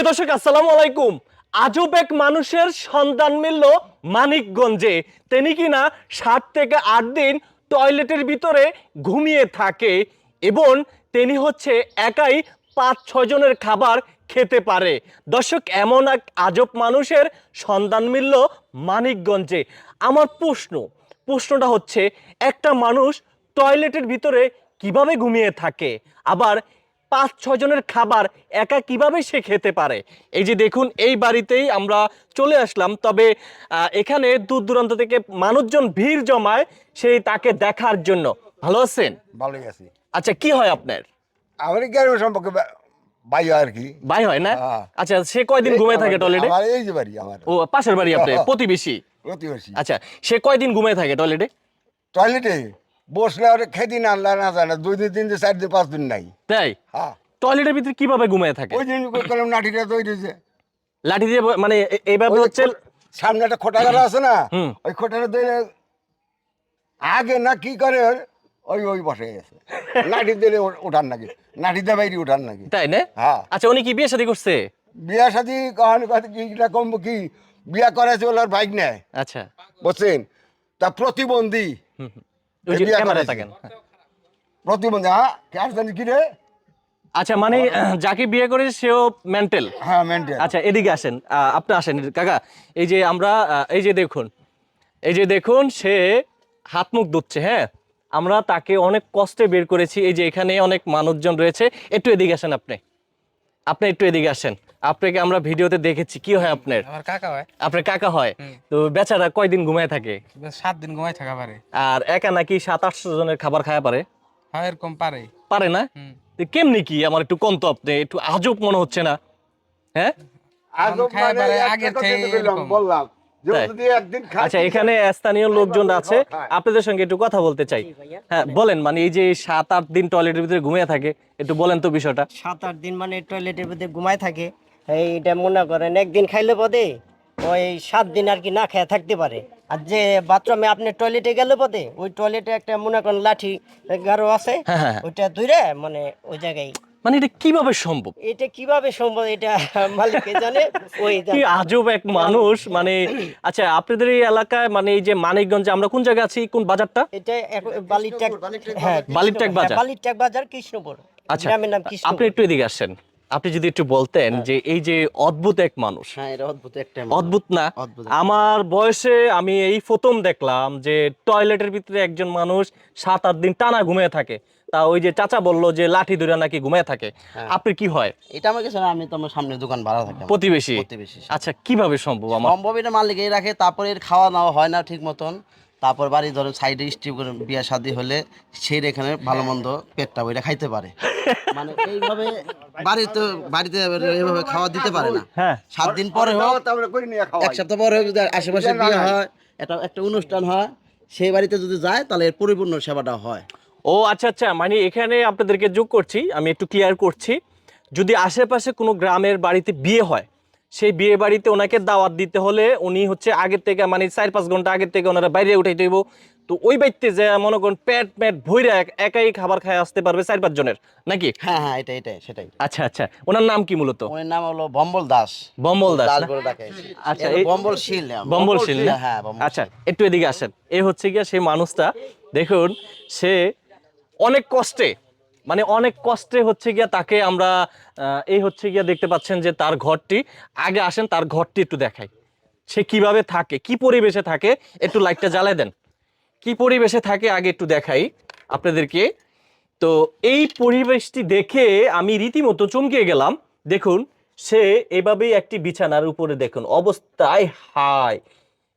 প্রিয় দর্শক, আসসালামু আলাইকুম। আজব এক মানুষের সন্ধান মিলল মানিকগঞ্জে। তিনি কিনা সাত থেকে আট দিন টয়লেটের ভিতরে ঘুমিয়ে থাকে এবং তিনি হচ্ছে একাই পাঁচ, ছয় জনের খাবার খেতে পারে। দর্শক, এমন এক আজব মানুষের সন্ধান মিলল মানিকগঞ্জে। আমার প্রশ্ন, প্রশ্নটা হচ্ছে, একটা মানুষ টয়লেটের ভিতরে কীভাবে ঘুমিয়ে থাকে? আবার পাঁচ ছয় জনের খাবার একা কীভাবে সে খেতে পারে? এই যে দেখুন এই বাড়িতেই আমরা চলে আসলাম। তবে এখানে দূর দূরান্ত থেকে মানুষজন ভিড় জমায় সেই তাকে দেখার জন্য। ভালো আছেন? ভালোই আছি। আচ্ছা কি হয় আপনার? আমার গ্রামের সম্পর্কে ভাই হয় আর কি। ভাই হয় না? হ্যাঁ। আচ্ছা সে কয়দিন ঘুমিয়ে থাকে টয়লেটে? আমার এই যে বাড়ি আমার। ও পাশের বাড়ি আপনি হ্যাঁ। প্রতিবেশী? প্রতিবেশী। আচ্ছা সে কয়দিন ঘুমিয়ে থাকে টয়লেটে? টয়লেটে বসলে আর খেদি না আনলা না যায় না দুই দিন তিন দিন চার দিন পাঁচ দিন নাই। তাই? হ্যাঁ। টয়লেটের ভিতরে কীভাবে ঘুমিয়ে থাকে? ওই দিন কলম নাঠিটা তৈরি হয়েছে লাঠি দিয়ে ব- মানে এ- এইভাবে ওই হচ্ছে সামনে একটা খোটা গাড়া আছে না হুম। ওই খোটাটা দিলে আগে না কি করে ওই ওই বসে গেছে। নাঠি দিলে ও- ওঠান নাকি নাঠি দিয়ে বাইরে ওঠান নাকি। তাই না? হ্যাঁ। আচ্ছা উনি কি বিয়ে শাদী করছে? বিয়া সাথী কহানি কথা কি কমবো কি? বিয়া করেছে বলে ওর বাইক নেয়। আচ্ছা। বুঝছেন? তা প্রতিবন্ধী। হুম, হুম। থাকেন। প্রতিবন্ধী হ্যাঁ? কার জানি কি রে? আচ্ছা মানে যাকে বিয়ে করে সেও মেন্টাল? হ্যাঁ মেন্টেল। আচ্ছা এদিকে আসেন। আপনি আসেন কাকা। এই যে আমরা এই যে দেখুন এই যে দেখুন সে হাত মুখ ধুচ্ছে হ্যাঁ? আমরা তাকে অনেক কষ্টে বের করেছি। এই যে এখানে অনেক মানুষজন রয়েছে। একটু এদিকে আসেন আপনি। আপনি একটু এদিকে আসেন। আপনাকে আমরা ভিডিওতে দেখেছি। কি হয় আপনার? আমার কাকা হয়। আপনার কাকা হয়? তো বেচারা কয়দিন ঘুমায় থাকে? সাত দিন ঘুমাই থাকা পারে। আর একা নাকি সাত আটশো জনের খাবার খাওয়া পারে? হয় এরকম পারে। পারে না? তো কেমনি কি? আমার একটু কন্ত আপনি একটু আজব মনে হচ্ছে না? হ্যাঁ? খায় মানে তো খায় আচ্ছা এখানে স্থানীয় লোকজন আছে। আপনাদের সঙ্গে একটু কথা বলতে চাই। হ্যাঁ বলেন। মানে এই যে সাত আট দিন টয়লেটের ভিতরে ঘুমিয়ে থাকে একটু বলেন তো বিষয়টা। সাত আট দিন মানে টয়লেটের মধ্যে ঘুমায় থাকে। এইটা মনে করেন একদিন খাইলে পদে ওই সাত দিন আর কি না খেয়ে থাকতে পারে। আর যে বাথরুমে আপনি টয়লেটে গেলে পদে ওই টয়লেটে একটা মনে করেন লাঠি গারো আছে হ্যাঁ, হ্যাঁ। ওইটা ধরে মানে ওই জায়গায় মানে এটা কীভাবে সম্ভব? এটা কীভাবে সম্ভব? এটা মালিককে জানে ওই কি আজব এক মানুষ মানে আচ্ছা আপনাদের এই এলাকায় মানে এই যে মানিকগঞ্জে আমরা কোন জায়গায় আছি? কোন বাজারটা? এটা এক- বালিরটাক হ্যাঁ বালিরটাক বাজার। হ্যাঁ, বাজার কৃষ্ণপুর। আচ্ছা আপনি একটু এদিকে আসেন। আপনি যদি একটু বলতেন যে এই যে অদ্ভুত এক মানুষ। হ্যাঁ এটা অদ্ভুত একটা অদ্ভুত না? আমার বয়সে আমি এই প্রথম দেখলাম যে টয়লেটের ভিতরে একজন মানুষ সাত আট দিন টানা ঘুমিয়ে থাকে। তা ওই যে চাচা বলল যে লাঠি ধরে নাকি ঘুমিয়ে থাকে। হ্যাঁ। আপনি কি হয়? এটা আমার কাছে না, আমি তো আমার সামনে দোকান ভাড়া থাকি। প্রতিবেশী? প্রতিবেশী। আচ্ছা কীভাবে সম্ভব আমার? সম্ভব এটা মালিকেই রাখে তারপরে এর খাওয়া দাওয়া হয় না ঠিক মতন। তারপর বাড়ি ধরেন সাইডে স্টিপ করে বিয়া শাদি হলে সেই এখানে ভালো মন্দ পেটটা বইটা খাইতে পারে। মানে এইভাবে বাড়িতে বাড়িতে এভাবে খাওয়া দিতে পারে না। হ্যাঁ। সাত দিন পরে হোক এক সপ্তাহ পরে হোক যদি আশেপাশে বিয়ে হয় এটা একটা অনুষ্ঠান হয় সেই বাড়িতে যদি যায় তাহলে এর পরিপূর্ণ সেবাটা হয়। ও আচ্ছা আচ্ছা। মানে এখানে আপনাদেরকে যোগ করছি আমি একটু ক্লিয়ার করছি। যদি আশেপাশে কোনো গ্রামের বাড়িতে বিয়ে হয় সেই বিয়ে বাড়িতে ওনাকে দাওয়াত দিতে হলে উনি হচ্ছে আগের থেকে মানে চার পাঁচ ঘণ্টা আগের থেকে ওনারা বাইরে উঠাইতে হইব। তো ওই বাড়িতে যে মনে করেন প্যাট ম্যাট ভইরা এক- একাই খাবার খায় আসতে পারবে চার পাঁচ জনের নাকি? হ্যাঁ হ্যাঁ এটাই এটাই সেটাই। আচ্ছা আচ্ছা। ওনার নাম কি মূলত? ওর নাম হলো বম্বল দাস। বম্বল দাস দাস বলে ডাকে। আচ্ছা, বম্বল শীল বম্বল শীল হ্যাঁ আচ্ছা একটু এদিকে আসেন। এই হচ্ছে গিয়া সেই মানুষটা দেখুন সে অনেক কষ্টে মানে অনেক কষ্টে হচ্ছে গিয়া তাকে আমরা এই হচ্ছে গিয়া দেখতে পাচ্ছেন যে তার ঘরটি, আগে আসেন তার ঘরটি একটু দেখাই। সে কীভাবে থাকে, কি পরিবেশে থাকে, একটু লাইটটা জ্বালায় দেন। কি পরিবেশে থাকে, আগে একটু দেখাই আপনাদেরকে। তো এই পরিবেশটি দেখে আমি রীতিমতো চমকে গেলাম। দেখুন, সে এভাবেই একটি বিছানার উপরে দেখুন, অবস্থায় হাই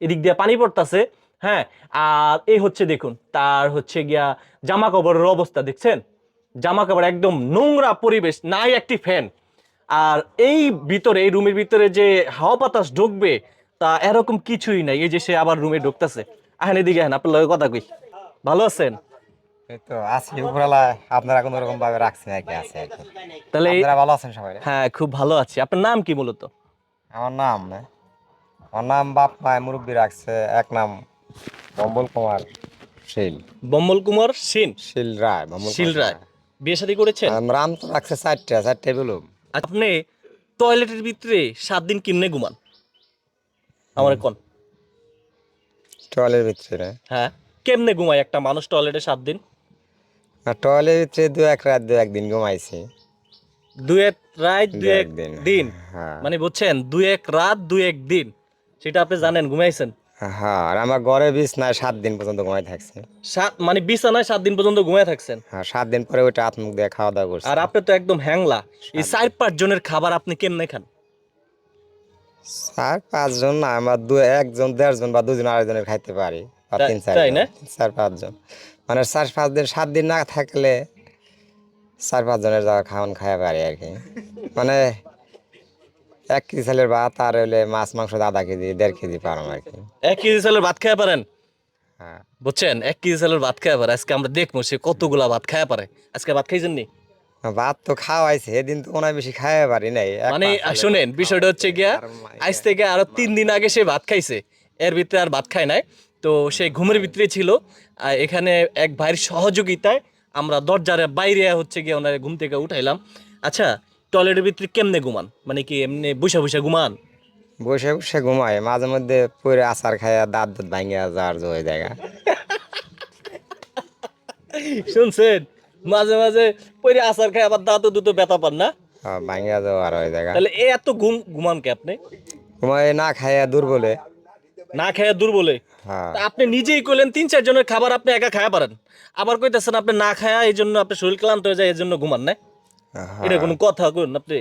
এদিক দিয়ে পানি পড়তাছে হ্যাঁ? আর এই হচ্ছে দেখুন, তার হচ্ছে গিয়া জামা কাপড়ের অবস্থা, দেখছেন? জামা কাপড় একদম নোংরা পরিবেশ নাই একটি ফ্যান আর এই ভিতরে এই রুমের ভিতরে যে হাওয়া বাতাস ঢুকবে তা এরকম কিছুই নাই। এই যে সে আবার রুমে ঢুকতেছে। আহেন এদিকে আহেন আপনার লগে কথা কই। ভালো আছেন? তো আছি উপরালা আপনারা কোনো রকম ভাবে রাখছে আর কি আছে তাহলে আপনারা ভালো আছেন সবাই? হ্যাঁ খুব ভালো আছি। আপনার নাম কি মূলত? আমার নাম আমার নাম বাপ মায় মুরব্বী রাখছে এক নাম বম্বল কুমার শীল বম্বল কুমার শীল রায় শিল রায়। বিয়ে শাদী করেছেন? আমার নাম তো রাখছে চারটা চারটে বলুম। আপনি টয়লেটের ভিতরে সাত দিন কিমনে ঘুমান। আমার কোন। টয়লের ভিতরে? হ্যাঁ কেমনে ঘুমায় একটা মানুষ টয়লেটে সাত দিন? আর টয়লের ভিতরে দু এক রাত দু একদিন ঘুমাইছি। দু এক রাত দু এক। দিন? হ্যাঁ। মানে বুঝছেন দু এক রাত দু এক দিন। সেটা আপনি জানেন ঘুমাইছেন? হ্যাঁ আর আমার ঘরে বিছনায় সাত দিন পর্যন্ত ঘুমাই থাকছে। সাত মানে বিছানায় সাত দিন পর্যন্ত ঘুমায় থাকছেন? হ্যাঁ সাত দিন পরে ওইটা হাত মুখ দিয়ে খাওয়া দাওয়া করছি। আর আপনি তো একদম হ্যাংলা। এই চার পাঁচ জনের খাবার আপনি কেমনে খান? চার পাঁচজন না আমার দু একজন দেড়জন বা দুজন আড়াইজনের খাইতে পারি বা তিন চার তাই না? চার পাঁচজন মানে চার পাঁচ দিন সাত দিন না থাকলে চার পাঁচজনের যাওয়া খাওয়ান খাওয়া পারি আর কি। মানে এক কেজি চালের ভাত আর হলে মাছ মাংস আধা কেজি দেড় কেজি পারম আর কি। এক কেজি চালের ভাত খাওয়া পারেন? হ্যাঁ। বুঝছেন? এক কেজি চালের ভাত খাওয়া পারে। আজকে আমরা দেখব সে কতগুলা ভাত খাওয়া পারে। আজকে ভাত খাইছেন নি? ভাত তো খাওয়াইছে এদিন তো ওনার বেশি খাওয়া পারি নাই। মানে শোনেন বিষয়টা হচ্ছে গিয়া আজ থেকে আরও তিন দিন আগে সে ভাত খাইছে। এর ভিতরে আর ভাত খায় নাই। তো সে ঘুমের ভিতরে ছিল। আর এখানে এক ভাইয়ের সহযোগিতায় আমরা দরজার বাইরে হচ্ছে গিয়ে ওনার ঘুম থেকে উঠাইলাম। আচ্ছা টয়লেটের ভিতরে কেমনে ঘুমান? মানে কি এমনি বসে বসে ঘুমান? বসে বসে ঘুমায় মাঝে মধ্যে পরে আচার খায় দাঁত দুধ ভাঙে যার হয়ে জায়গা শুনছেন? মাঝে মাঝে পরে আচার খায় আবার দাঁত দুটো ব্যথা পান না? ভাঙে যাওয়ার হয়ে জায়গা তাহলে এ এত ঘুম ঘুমান কে আপনি? ঘুমায় না খাইয়া দুর্বলে না খেয়ে দুর্বলে তা আপনি নিজেই কইলেন তিন চার জনের খাবার আপনি একা খায়া পারেন। আবার কইতেছেন আপনি না খায়া এই জন্য আপনার শরীর ক্লান্ত হয়ে যায় এই জন্য ঘুমান না। এটা কোনো কথা কইন আপনি?